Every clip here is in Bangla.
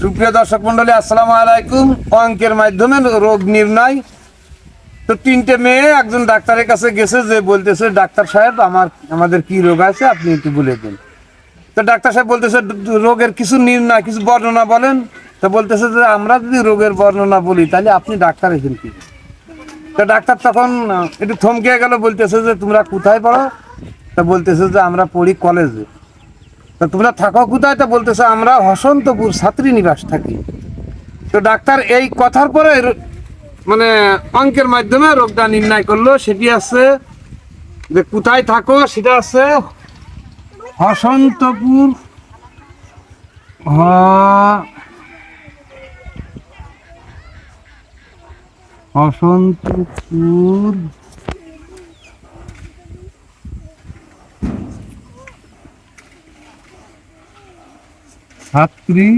সুপ্রিয় দর্শক মন্ডলী, আসসালামু আলাইকুম। অঙ্কের মাধ্যমে রোগ নির্ণয়। তো তিনটে মেয়ে, একজন ডাক্তারের কাছে গেছে, যে বলতেছে, ডাক্তার সাহেব, আমার, আমাদের কি রোগ আছে, আপনি একটু বলে দিন। তো ডাক্তার সাহেব বলতেছে "ড- ড- রোগের কিছু নির্ণয়, কিছু বর্ণনা বলেন। তো বলতেছে যে, আমরা যদি রোগের বর্ণনা বলি, তাহলে আপনি ডাক্তার এসেন কি? তো ডাক্তার তখন, একটু থমকে গেল, বলতেছে যে, তোমরা কোথায় পড়ো? তা বলতেছে যে, আমরা পড়ি কলেজে। তোমরা থাকো কোথায়? তা বলতেছে, আমরা হসন্তপুর ছাত্রী নিবাস থাকি। তো ডাক্তার এই কথার পরে মানে অঙ্কের মাধ্যমে রোগটা নির্ণয় করল, সেটি আছে যে কোথায় থাকো, সেটা আছে হসন্তপুর হসন্তপুর ছাত্রী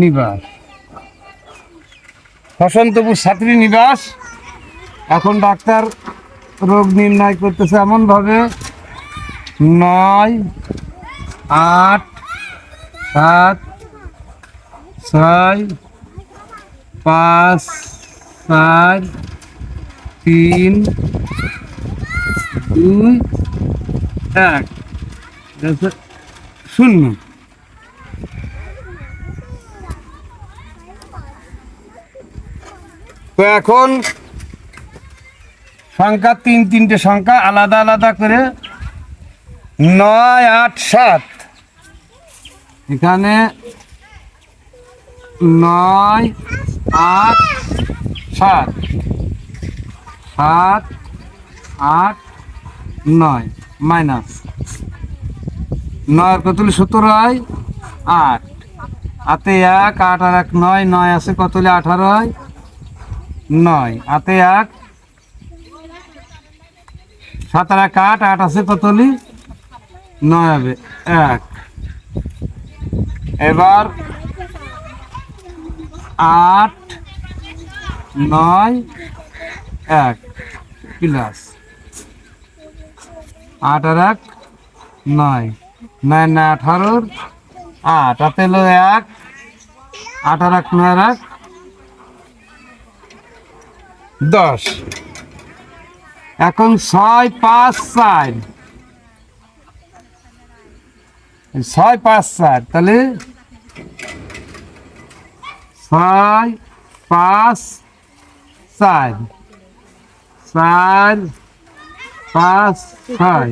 নিবাস। বসন্তপুর ছাত্রী নিবাস। এখন ডাক্তার রোগ নির্ণয় করতেছে এমনভাবে। নয়, আট, সাত, ছয়, পাঁচ, চার, তিন, দুই, এক। শূন্য। তো এখন সংখ্যা তিন, তিনটে সংখ্যা আলাদা আলাদা করে নয়, আট, সাত। এখানে নয়, আট, সাত। সাত, আট, নয়। মাইনাস। নয় কতলি সতেরো হয় আট। হাতে এক, আট আর এক নয় নয় আছে কতলি আঠারো হয় নয়। হাতে এক, সাত আর এক, আট আট আছে কতলি নয় হবে। এক। এবার আট, নয়, এক। প্লাস। আট আর এক, নয়। নয় নয় আঠারোর আট এলো এক, আট আর এক নয় এক, দশ। এখন ছয় পাঁচ চার। ছয় পাঁচ চার, তাহলে ছয় পাঁচ চার। চার পাঁচ ছয়,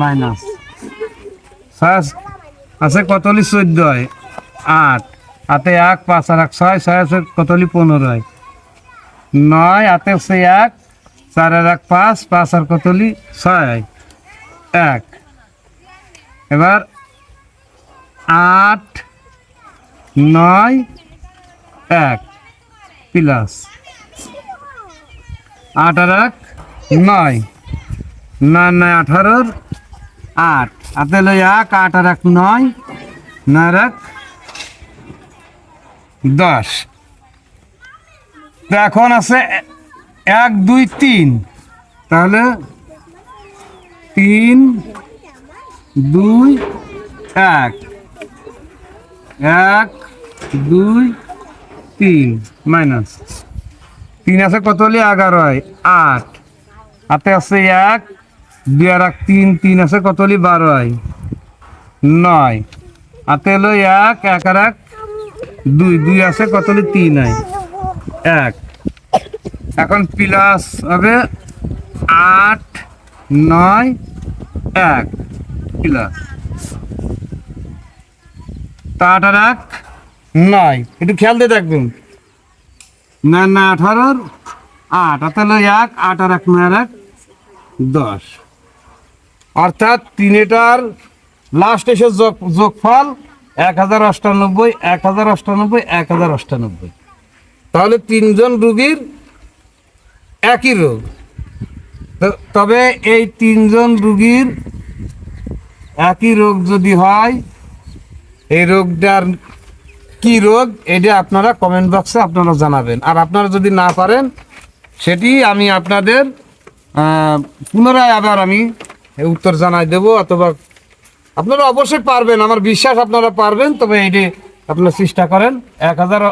মাইনাস। ছয় আছে কতলি চোদ্দ হয় আট। হাতে এক, পাঁচ আর এক, ছয়। ছয় আছে কতলি পনেরো হয় নয় আতে হচ্ছে এক, চার আর এক, পাঁচ পাঁচ আর কতলি ছয়? এক। এবার আট, নয়, এক প্লাস আট আর এক, নয়। নয় নয়, আঠারোর আট। হাতে লই এক, আট আর এক নয়। নয় এক? দশ। তো এখন আছে এক, দুই, তিন। তাহলে তিন, দুই, এক। এক, দুই, তিন। মাইনাস। তিন আছে কত হলে? এগারো আট। হাতে আছে এক দুই আর এক তিন তিন আছে কত হলে বারো হয় নয়। হাতে এলো এক এক আর এক। দুই দুই আছে কত হলে তিন হয় এক। এখন প্লাস হবে আট, নয়, এক। প্লাস আট আর এক, নয়। একটু খেয়াল দিয়ে দেখবেন। না না আঠারোর আট। হাতে হলো এক, আট আর এক, নয় আর এক, দশ। অর্থাৎ তিনেটার লাস্ট এসে যোগ যোগফল এক হাজার অষ্টানব্বই এক হাজার অষ্টানব্বই এক হাজার অষ্টানব্বই। তাহলে তিনজন রুগীর একই রোগ। তবে এই তিনজন রুগীর একই রোগ যদি হয়, এই রোগটার কি রোগ, এটা আপনারা কমেন্ট বক্সে আপনারা জানাবেন। আর আপনারা যদি না পারেন, সেটি আমি আপনাদের পুনরায় আবার আমি উত্তর জানাই দেব, অথবা আপনারা অবশ্যই পারবেন, আমার বিশ্বাস আপনারা পারবেন, তবে এটি আপনারা চেষ্টা করেন। এক হাজার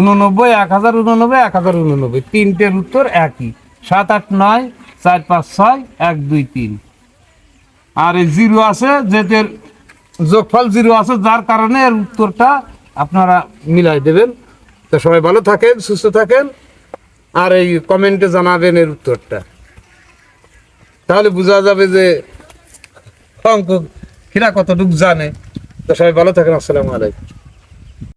উননব্বই, এক হাজার উননব্বই, এক হাজার উননব্বই। তিনটের উত্তর একই। সাত আট নয়, চার পাঁচ ছয়, এক দুই তিন। আর এই জিরো আছে যেতে যোগফল জিরো আছে, যার কারণে এর উত্তরটা আপনারা মিলাই দেবেন। তো সবাই ভালো থাকেন, সুস্থ থাকেন, আর এই কমেন্টে জানাবেন এর উত্তরটা। তাহলে বোঝা যাবে যে অঙ্ক কিরা কতটুকু জানে। তো সবাই ভালো থাকেন আসসালামু আলাইকুম।